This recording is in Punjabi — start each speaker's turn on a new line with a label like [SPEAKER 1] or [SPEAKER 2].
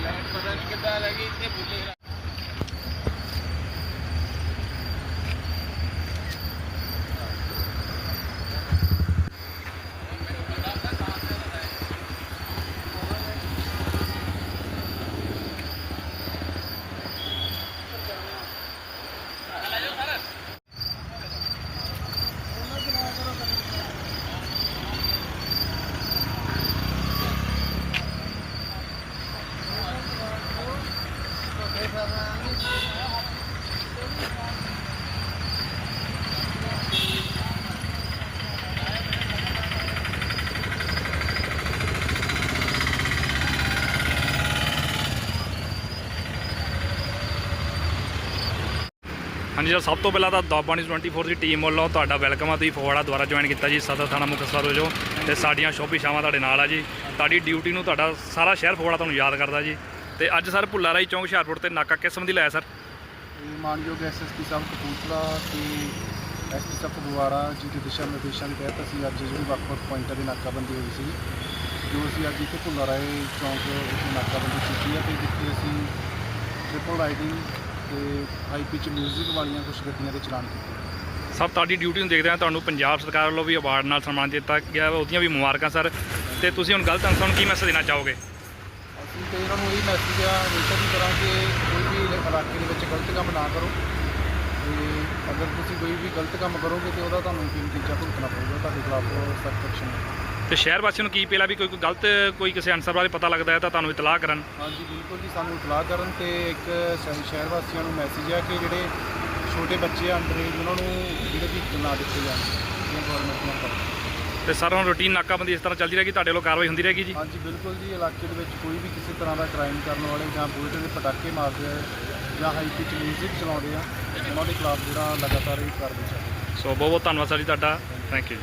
[SPEAKER 1] ਪਤਾ ਨਹੀਂ ਕਿੱਦਾਂ ਲੱਗੀ ਇੱਥੇ ਬੁੱਲੇ
[SPEAKER 2] ਹਾਂਜੀ ਸਰ, ਸਭ ਤੋਂ ਪਹਿਲਾਂ ਤਾਂ ਦਾਬਾਨੀ 24 ਦੀ ਟੀਮ ਵੱਲੋਂ ਤੁਹਾਡਾ ਵੈਲਕਮ ਆ। ਤੁਸੀਂ ਫਗਵਾੜਾ ਦੁਆਰਾ ਜੁਆਇਨ ਕੀਤਾ ਜੀ, ਸਦਰ ਥਾਣਾ ਮੁਕਤਸਰ ਵਜੋਂ ਤੇ ਸਾਡੀਆਂ ਸ਼ੋਭੀ ਸ਼ਾਵਾਂ ਤੁਹਾਡੇ ਨਾਲ ਆ ਜੀ। ਤੁਹਾਡੀ ਡਿਊਟੀ ਨੂੰ ਤੁਹਾਡਾ ਸਾਰਾ ਸ਼ਹਿਰ ਫਗਵਾੜਾ ਤੁਹਾਨੂੰ ਯਾਦ ਕਰਦਾ ਜੀ। ਤੇ ਅੱਜ ਸਰ ਭੁੱਲਾ ਰਾਈ ਚੌਂਕ ਹੁਸ਼ਿਆਰਪੁਰ ਤੇ ਨਾਕਾ ਕਿਸ ਸੰਬੰਧੀ ਲਾਇਆ ਸਰ।
[SPEAKER 3] ਮਾਨਯੋਗ ਐਸਐਸਪੀ ਸਾਹਿਬ ਕਪੂਰਥਲਾ ਤੇ ਐਸਪੀ ਸਾਹਿਬ ਫਗਵਾੜਾ ਜੀ ਦੇ ਦਿਸ਼ਾ ਨਿਰਦੇਸ਼ਾਂ ਦੇ ਤਹਿਤ ਅਸੀਂ ਅੱਜ ਜਿਹੜੀ ਵੱਖ-ਵੱਖ ਪੁਆਇੰਟਾਂ ਦੀ ਨਾਕਾਬੰਦੀ ਹੋਈ ਸੀ ਜੋ ਅਸੀਂ ਅੱਜ ਇੱਥੇ ਭੁੱਲਾ ਰਾਏ ਚੌਂਕ ਵਿੱਚ ਨਾਕਾਬੰਦੀ ਕੀਤੀ ਹੈ ਤੇ ਜਿੱਥੇ ਅਸੀਂ ਟ੍ਰਿਪਲ ਰਾਈਡਿੰਗ ਤੇ ਹਾਈ ਪਿਚ 뮤직 ਵਾਲੀਆਂ ਕੁਝ ਗੱਡੀਆਂ ਦੇ ਚਲਾਨ ਕੀਤੇ।
[SPEAKER 2] ਸਭ ਤੁਹਾਡੀ ਡਿਊਟੀ ਨੂੰ ਦੇਖਦੇ ਆ ਤੁਹਾਨੂੰ ਪੰਜਾਬ ਸਰਕਾਰ ਵੱਲੋਂ ਵੀ ਅਵਾਰਡ ਨਾਲ ਸਨਮਾਨ ਦਿੱਤਾ ਗਿਆ ਉਹਦੀਆਂ ਵੀ ਮੁਬਾਰਕਾਂ ਸਰ। ਤੇ ਤੁਸੀਂ ਹੁਣ ਗਲਤ ਅਨਸਰ ਨੂੰ ਕੀ ਮੈਸੇਜ ਦੇਣਾ ਚਾਹੋਗੇ?
[SPEAKER 3] ਤੇ ਇਹਨਾਂ ਨੂੰ ਇਹ ਮੈਸੇਜ ਆ ਹਮੇਸ਼ਾ ਦੀ ਤਰ੍ਹਾਂ ਕਿ ਕੋਈ ਵੀ ਇਲਾ- ਇਲਾਕੇ ਦੇ ਵਿੱਚ ਗਲਤ ਕੰਮ ਨਾ ਕਰੋ। ਤੇ ਅਗਰ ਤੁਸੀਂ ਕੋਈ ਵੀ ਗਲਤ ਕੰਮ ਕਰੋਗੇ ਤੇ ਉਹਦਾ ਤੁਹਾਨੂੰ ਕੀ ਨਤੀਜਾ ਭੁਗਤਣਾ ਪਊਗਾ ਤੁਹਾਡੇ ਖਿਲਾਫ ਸਖਤ ਐਕਸ਼ਨ
[SPEAKER 2] ਤੇ ਸ਼ਹਿਰ ਵਾਸੀਆਂ ਨੂੰ ਕੀ ਪਹਿਲਾਂ ਵੀ ਕੋਈ ਕੋਈ ਗਲਤ ਕੋਈ ਕਿਸੇ ਅਨਸਰ ਬਾਰੇ ਪਤਾ ਲੱਗਦਾ ਹੈ ਤਾਂ ਤੁਹਾਨੂੰ ਇਤਲਾਹ ਕਰਨ?
[SPEAKER 3] ਹਾਂਜੀ ਬਿਲਕੁਲ ਜੀ ਸਾਨੂੰ ਇਤਲਾਹ ਕਰਨ ਤੇ ਇੱਕ ਸ਼- ਸ਼ਹਿਰ ਵਾਸੀਆਂ ਨੂੰ ਮੈਸੇਜ ਹੈ ਕਿ ਜਿਹੜੇ ਛੋਟੇ ਬੱਚੇ ਅੰਡਰ ਏਜ ਉਹਨਾਂ ਨੂੰ ਜਿਹੜੇ ਵੀ ਨਾ ਦਿੱਤੇ ਜਾਣ ਗਵਰਨਮੈਂਟ ਨੂੰ ਕਰੋ
[SPEAKER 2] ਤੇ ਸਰ ਹੁਣ ਰੂਟੀਨ ਨਾਕਾਬੰਦੀ ਇਸ ਤਰ੍ਹਾਂ ਚੱਲਦੀ ਰਹੇਗੀ ਤੁਹਾਡੇ ਵੱਲੋਂ ਕਾਰਵਾਈ ਹੁੰਦੀ ਰਹੇਗੀ ਜੀ?
[SPEAKER 3] ਹਾਂਜੀ ਬਿਲਕੁਲ ਜੀ ਇਲਾਕੇ ਦੇ ਵਿੱਚ ਕੋਈ ਵੀ ਕਿਸੇ ਤਰ੍ਹਾਂ ਦਾ ਕ੍ਰਾਈਮ ਕਰਨ ਵਾਲੇ ਜਾਂ ਬੁਲਟ ਦੇ ਪਟਾਕੇ ਮਾਰਦੇ ਆ ਜਾਂ ਹਾਈ ਪਿਚ 뮤직 ਚਲਾਉਂਦੇ ਆ ਉਹਨਾਂ ਦੇ ਖਿਲਾਫ ਜਿਹੜਾ ਲਗਾਤਾਰ ਇਹ ਕਾਰਵਾਈ ਚੱਲ
[SPEAKER 2] ਸੋ ਬਹੁਤ ਬਹੁਤ ਧੰਨਵਾਦ ਸਰ ਜੀ ਤੁਹਾਡਾ। Thank you